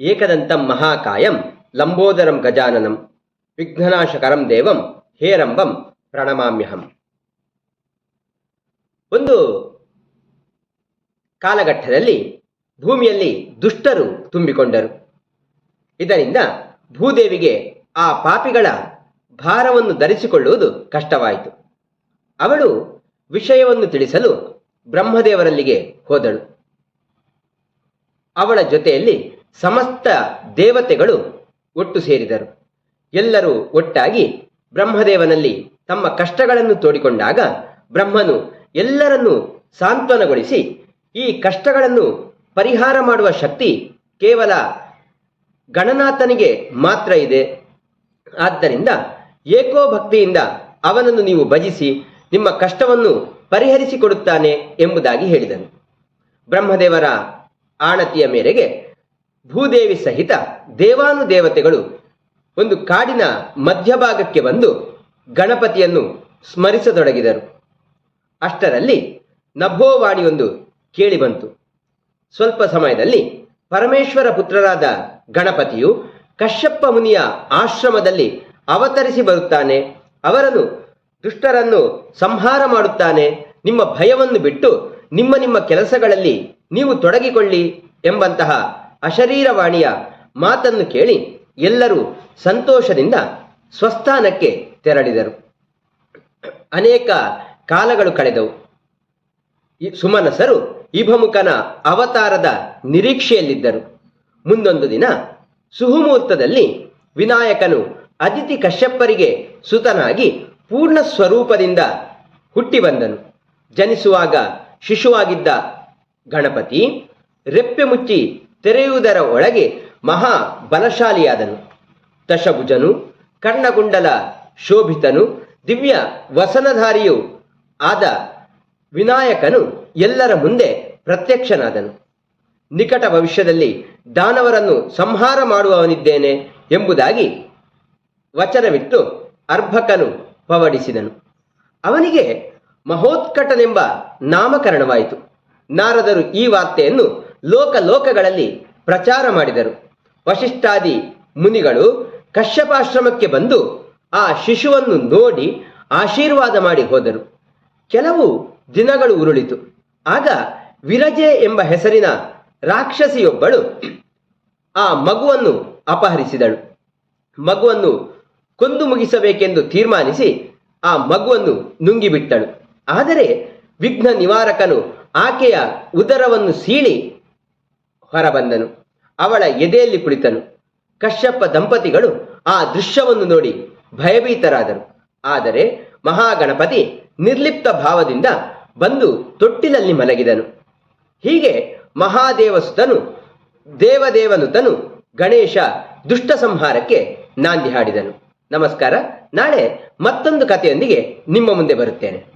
ಏಕದಂತಂ ಮಹಾಕಾಯಂ ಲಂಬೋದರಂ ಗಜಾನನಂ ವಿಘ್ನನಾಶಕರಂ ದೇವಂ ಹೇರಂಬಂ ಪ್ರಣಮಾಮ್ಯಹಂ. ಒಂದು ಕಾಲಘಟ್ಟದಲ್ಲಿ ಭೂಮಿಯಲ್ಲಿ ದುಷ್ಟರು ತುಂಬಿಕೊಂಡರು. ಇದರಿಂದ ಭೂದೇವಿಗೆ ಆ ಪಾಪಿಗಳ ಭಾರವನ್ನು ಧರಿಸಿಕೊಳ್ಳುವುದು ಕಷ್ಟವಾಯಿತು. ಅವಳು ವಿಷಯವನ್ನು ತಿಳಿಸಲು ಬ್ರಹ್ಮದೇವರಲ್ಲಿಗೆ ಹೋದಳು. ಅವಳ ಜೊತೆಯಲ್ಲಿ ಸಮಸ್ತ ದೇವತೆಗಳು ಒಟ್ಟು ಸೇರಿದರು. ಎಲ್ಲರೂ ಒಟ್ಟಾಗಿ ಬ್ರಹ್ಮದೇವನಲ್ಲಿ ತಮ್ಮ ಕಷ್ಟಗಳನ್ನು ತೋಡಿಕೊಂಡಾಗ ಬ್ರಹ್ಮನು ಎಲ್ಲರನ್ನು ಸಾಂತ್ವನಗೊಳಿಸಿ ಈ ಕಷ್ಟಗಳನ್ನು ಪರಿಹಾರ ಮಾಡುವ ಶಕ್ತಿ ಕೇವಲ ಗಣನಾಥನಿಗೆ ಮಾತ್ರ ಇದೆ. ಆದ್ದರಿಂದ ಏಕೋ ಭಕ್ತಿಯಿಂದ ಅವನನ್ನು ನೀವು ಭಜಿಸಿ ನಿಮ್ಮ ಕಷ್ಟವನ್ನು ಪರಿಹರಿಸಿಕೊಡುತ್ತಾನೆ ಎಂಬುದಾಗಿ ಹೇಳಿದನು. ಬ್ರಹ್ಮದೇವರ ಆಣತಿಯ ಮೇರೆಗೆ ಭೂದೇವಿ ಸಹಿತ ದೇವಾನುದೇವತೆಗಳು ಒಂದು ಕಾಡಿನ ಮಧ್ಯಭಾಗಕ್ಕೆ ಬಂದು ಗಣಪತಿಯನ್ನು ಸ್ಮರಿಸತೊಡಗಿದರು. ಅಷ್ಟರಲ್ಲಿ ನಭೋವಾಣಿಯೊಂದು ಕೇಳಿಬಂತು ಸ್ವಲ್ಪ ಸಮಯದಲ್ಲಿ ಪರಮೇಶ್ವರ ಪುತ್ರರಾದ ಗಣಪತಿಯು ಕಶ್ಯಪ್ಪ ಮುನಿಯ ಆಶ್ರಮದಲ್ಲಿ ಅವತರಿಸಿ ಬರುತ್ತಾನೆ, ಅವರನ್ನು ದುಷ್ಟರನ್ನು ಸಂಹಾರ ಮಾಡುತ್ತಾನೆ, ನಿಮ್ಮ ಭಯವನ್ನು ಬಿಟ್ಟು ನಿಮ್ಮ ನಿಮ್ಮ ಕೆಲಸಗಳಲ್ಲಿ ನೀವು ತೊಡಗಿಕೊಳ್ಳಿ ಎಂಬಂತಹ ಅಶರೀರವಾಣಿಯ ಮಾತನ್ನು ಕೇಳಿ ಎಲ್ಲರೂ ಸಂತೋಷದಿಂದ ಸ್ವಸ್ಥಾನಕ್ಕೆ ತೆರಳಿದರು. ಅನೇಕ ಕಾಲಗಳು ಕಳೆದವು. ಸುಮನಸರು ಇಭಮುಖನ ಅವತಾರದ ನಿರೀಕ್ಷೆಯಲ್ಲಿದ್ದರು. ಮುಂದೊಂದು ದಿನ ಸುಹುಮೂರ್ತದಲ್ಲಿ ವಿನಾಯಕನು ಅತಿಥಿ ಕಶ್ಯಪ್ಪರಿಗೆ ಸುತನಾಗಿ ಪೂರ್ಣ ಸ್ವರೂಪದಿಂದ ಹುಟ್ಟಿ ಬಂದನು. ಜನಿಸುವಾಗ ಶಿಶುವಾಗಿದ್ದ ಗಣಪತಿ, ರೆಪ್ಪೆ ಮುಚ್ಚಿ ತೆರೆಯುವುದರ ಒಳಗೆ ಮಹಾ ಬಲಶಾಲಿಯಾದನು. ದಶಭುಜನು, ಕರ್ಣಗುಂಡಲ ಶೋಭಿತನು, ದಿವ್ಯ ವಸನಧಾರಿಯು ಆದ ವಿನಾಯಕನು ಎಲ್ಲರ ಮುಂದೆ ಪ್ರತ್ಯಕ್ಷನಾದನು. ನಿಕಟ ಭವಿಷ್ಯದಲ್ಲಿ ದಾನವರನ್ನು ಸಂಹಾರ ಮಾಡುವವನಿದ್ದೇನೆ ಎಂಬುದಾಗಿ ವಚನವಿಟ್ಟು ಅರ್ಭಕನು ಪವಡಿಸಿದನು. ಅವನಿಗೆ ಮಹೋತ್ಕಟನೆಂಬ ನಾಮಕರಣವಾಯಿತು. ನಾರದರು ಈ ವಾರ್ತೆಯನ್ನು ಲೋಕ ಲೋಕಗಳಲ್ಲಿ ಪ್ರಚಾರ ಮಾಡಿದರು. ವಶಿಷ್ಠಾದಿ ಮುನಿಗಳು ಕಶ್ಯಪಾಶ್ರಮಕ್ಕೆ ಬಂದು ಆ ಶಿಶುವನ್ನು ನೋಡಿ ಆಶೀರ್ವಾದ ಮಾಡಿ ಹೋದರು. ಕೆಲವು ದಿನಗಳು ಉರುಳಿತು. ಆಗ ವಿರಜೆ ಎಂಬ ಹೆಸರಿನ ರಾಕ್ಷಸಿಯೊಬ್ಬಳು ಆ ಮಗುವನ್ನು ಅಪಹರಿಸಿದಳು. ಮಗುವನ್ನು ಕೊಂದು ಮುಗಿಸಬೇಕೆಂದು ತೀರ್ಮಾನಿಸಿ ಆ ಮಗುವನ್ನು ನುಂಗಿಬಿಟ್ಟಳು. ಆದರೆ ವಿಘ್ನ ನಿವಾರಕನು ಆಕೆಯ ಉದರವನ್ನು ಸೀಳಿ ಹೊರಬಂದನು. ಅವಳ ಎದೆಯಲ್ಲಿ ಕುಳಿತನು. ಕಶ್ಯಪ ದಂಪತಿಗಳು ಆ ದೃಶ್ಯವನ್ನು ನೋಡಿ ಭಯಭೀತರಾದರು. ಆದರೆ ಮಹಾಗಣಪತಿ ನಿರ್ಲಿಪ್ತ ಭಾವದಿಂದ ಬಂದು ತೊಟ್ಟಿನಲ್ಲಿ ಮಲಗಿದನು. ಹೀಗೆ ಮಹಾದೇವಸುತನು, ದೇವದೇವನುತನು ಗಣೇಶ ದುಷ್ಟ ಸಂಹಾರಕ್ಕೆ ನಾಂದಿ ಹಾಡಿದನು. ನಮಸ್ಕಾರ. ನಾಳೆ ಮತ್ತೊಂದು ಕಥೆಯೊಂದಿಗೆ ನಿಮ್ಮ ಮುಂದೆ ಬರುತ್ತೇನೆ.